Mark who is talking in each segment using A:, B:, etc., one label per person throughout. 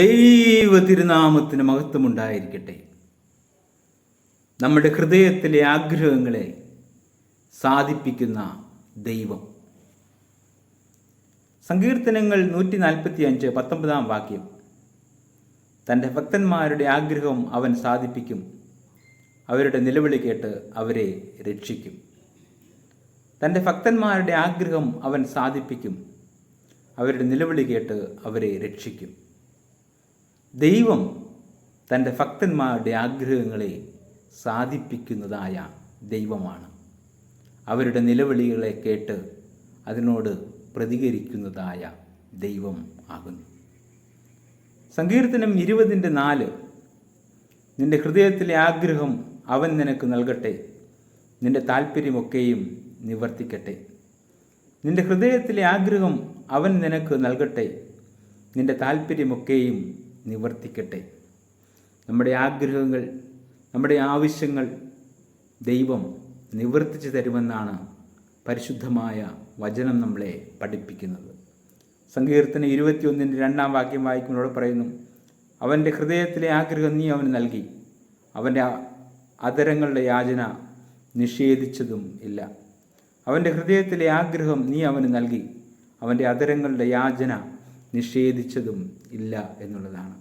A: ദൈവ തിരുനാമത്തിന് മഹത്വമുണ്ടായിരിക്കട്ടെ. നമ്മുടെ ഹൃദയത്തിലെ ആഗ്രഹങ്ങളെ സാധിപ്പിക്കുന്ന ദൈവം. സങ്കീർത്തനങ്ങൾ നൂറ്റി നാൽപ്പത്തി അഞ്ച് പത്തൊമ്പതാം വാക്യം. തന്റെ ഭക്തന്മാരുടെ ആഗ്രഹം അവൻ സാധിപ്പിക്കും. അവരുടെ നിലവിളി കേട്ട് അവരെ രക്ഷിക്കും. തന്റെ ഭക്തന്മാരുടെ ആഗ്രഹം അവൻ സാധിപ്പിക്കും. അവരുടെ നിലവിളി കേട്ട് അവരെ രക്ഷിക്കും. ദൈവം തന്റെ ഭക്തന്മാരുടെ ആഗ്രഹങ്ങളെ സാധിപ്പിക്കുന്നതായ ദൈവമാണ്. അവരുടെ നിലവിളികളെ കേട്ട് അതിനോട് പ്രതികരിക്കുന്നതായ ദൈവം ആകുന്നു. സങ്കീർത്തനം ഇരുപതിന്റെ നാല് നിന്റെ ഹൃദയത്തിലെ ആഗ്രഹം അവൻ നിനക്ക് നൽകട്ടെ നിന്റെ താല്പര്യമൊക്കെയും നിവർത്തിക്കട്ടെ. നിന്റെ ഹൃദയത്തിലെ ആഗ്രഹം അവൻ നിനക്ക് നൽകട്ടെ നിന്റെ താല്പര്യമൊക്കെയും നിവർത്തിക്കട്ടെ. നമ്മുടെ ആഗ്രഹങ്ങൾ നമ്മുടെ ആവശ്യങ്ങൾ ദൈവം നിവർത്തിച്ചു തരുമെന്നാണ് പരിശുദ്ധമായ വചനം നമ്മളെ പഠിപ്പിക്കുന്നത്. സങ്കീർത്തന ഇരുപത്തിയൊന്നിന്റെ രണ്ടാം വാക്യം വായിക്കുന്നതോട് പറയുന്നു അവന്റെ ഹൃദയത്തിലെ ആഗ്രഹം നീ അവന് നൽകി. അവന്റെ അതരങ്ങളുടെ യാചന നിഷേധിച്ചതും ഇല്ല. അവന്റെ ഹൃദയത്തിലെ ആഗ്രഹം നീ അവന് നൽകി. അവന്റെ അതരങ്ങളുടെ യാചന നിഷേധിച്ചതും ഇല്ല എന്നുള്ളതാണ്.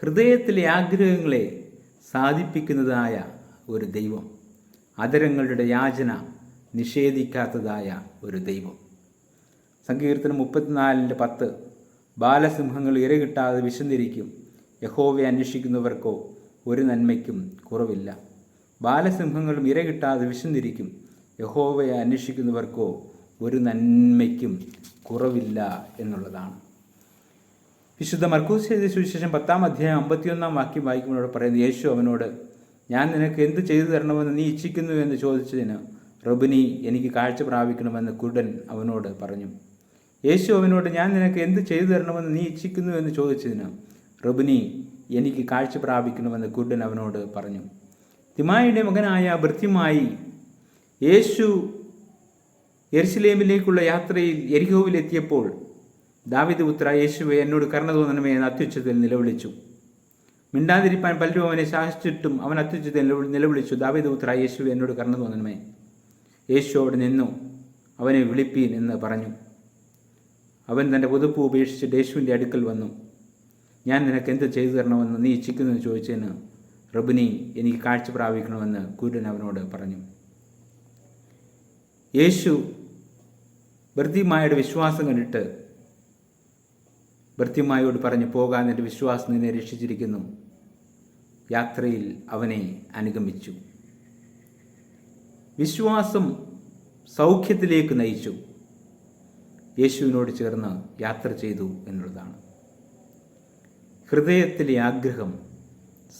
A: ഹൃദയത്തിലെ ആഗ്രഹങ്ങളെ സാധിപ്പിക്കുന്നതായ ഒരു ദൈവം അതരങ്ങളുടെ യാചന നിഷേധിക്കാത്തതായ ഒരു ദൈവം. സങ്കീർത്തനം മുപ്പത്തിനാലിന്റെ പത്ത് ബാലസിംഹങ്ങൾ ഇരകിട്ടാതെ വിശന്നിരിക്കും യഹോവയെ അന്വേഷിക്കുന്നവർക്കോ ഒരു നന്മയ്ക്കും കുറവില്ല. ബാലസിംഹങ്ങളും ഇരകിട്ടാതെ വിശന്നിരിക്കും യഹോവയെ അന്വേഷിക്കുന്നവർക്കോ ഒരു നന്മയ്ക്കും കുറവില്ല എന്നുള്ളതാണ്. വിശുദ്ധ മർക്കൂസ് ചെയ്ത സുവിശേഷം പത്താം അധ്യായം അമ്പത്തിയൊന്നാം വാക്യം വായിക്കുമ്പോഴോട് പറയുന്നത് യേശു അവനോട് ഞാൻ നിനക്ക് എന്ത് ചെയ്തു തരണമെന്ന് നീ ഇച്ഛിക്കുന്നു? എന്ന് ചോദിച്ചതിന് റബിനി എനിക്ക് കാഴ്ച പ്രാപിക്കണമെന്ന് കുരുടൻ അവനോട് പറഞ്ഞു. യേശു അവനോട് ഞാൻ നിനക്ക് എന്ത് ചെയ്തു തരണമെന്ന് നീ ഇച്ഛിക്കുന്നു? എന്ന് ചോദിച്ചതിന് റബിനി എനിക്ക് കാഴ്ച പ്രാപിക്കണമെന്ന് കുരുടൻ അവനോട് പറഞ്ഞു. തിമായിയുടെ മകനായ ഭൃത്യമായി യേശു എരുസലേമിലേക്കുള്ള യാത്രയിൽ എരിഹോവിലെത്തിയപ്പോൾ ദാവിദ് പുത്ര യേശുവെ എന്നോട് കരുണ തോന്നണമേ എന്ന് അത്യുച്ചത്തിൽ നിലവിളിച്ചു. മിണ്ടാതിരിപ്പാൻ പലരും അവനെ ശാസിച്ചിട്ടും അവൻ അത്യുച്ചത്തിൽ നിലവിളിച്ചു ദാവിദ് പുത്ര യേശുവെ എന്നോട് കരുണ തോന്നണമേ. യേശു അവിടെ നിന്നു അവനെ വിളിപ്പീൻ എന്ന് പറഞ്ഞു. അവൻ തന്റെ പുതുപ്പ് ഉപേക്ഷിച്ച് യേശുവിന്റെ അടുക്കൽ വന്നു. ഞാൻ നിനക്ക് എന്ത് ചെയ്തു തരണമെന്ന് നീ ഇച്ഛിക്കുന്നു എന്ന് ചോദിച്ചതിന് റബിനി എനിക്ക് കാഴ്ച പ്രാപിക്കണമെന്ന് കുരുടൻ അവനോട് പറഞ്ഞു. യേശു ഭർത്തിമായുടെ വിശ്വാസം കണ്ടിട്ട് ഭർത്തിമായോട് പറഞ്ഞു പോകാൻ എന്റെ വിശ്വാസം നിന്നെ രക്ഷിച്ചിരിക്കുന്നു. യാത്രയിൽ അവനെ അനുഗമിച്ചു. വിശ്വാസം സൗഖ്യത്തിലേക്ക് നയിച്ചു. യേശുവിനോട് ചേർന്ന് യാത്ര ചെയ്തു എന്നുള്ളതാണ്. ഹൃദയത്തിലെ ആഗ്രഹം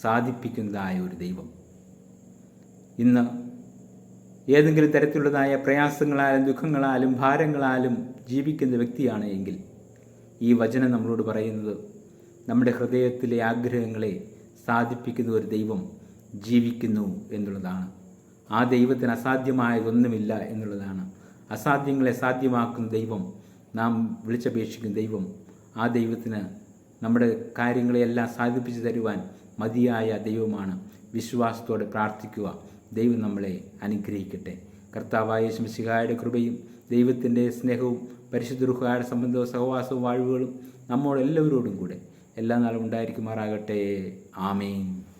A: സാധിപ്പിക്കുന്നതായ ഒരു ദൈവം. ഇന്ന് ഏതെങ്കിലും തരത്തിലുള്ളതായ പ്രയാസങ്ങളാലും ദുഃഖങ്ങളാലും ഭാരങ്ങളാലും ജീവിക്കുന്ന വ്യക്തിയാണ് എങ്കിൽ ഈ വചനം നമ്മളോട് പറയുന്നത് നമ്മുടെ ഹൃദയത്തിലെ ആഗ്രഹങ്ങളെ സാധിപ്പിക്കുന്ന ഒരു ദൈവം ജീവിക്കുന്നു എന്നുള്ളതാണ്. ആ ദൈവത്തിന് അസാധ്യമായതൊന്നുമില്ല എന്നുള്ളതാണ്. അസാധ്യങ്ങളെ സാധ്യമാക്കുന്ന ദൈവം നാം വിളിച്ചപേക്ഷിക്കുന്ന ദൈവം ആ ദൈവത്തിന് നമ്മുടെ കാര്യങ്ങളെയെല്ലാം സാധിപ്പിച്ചു തരുവാൻ മതിയായ ദൈവമാണ്. വിശ്വാസത്തോടെ പ്രാർത്ഥിക്കുക. ദൈവം നമ്മളെ അനുഗ്രഹിക്കട്ടെ. കർത്താവായ ശംശികായുടെ കൃപയും ദൈവത്തിന്റെ സ്നേഹവും പരിശുദ്ധ സംബന്ധവും സഹവാസവും വാഴ്വുകളും നമ്മളെല്ലാവരോടും കൂടെ എല്ലാ നാളും ഉണ്ടായിരിക്കുമാറാകട്ടെ. ആമേൻ.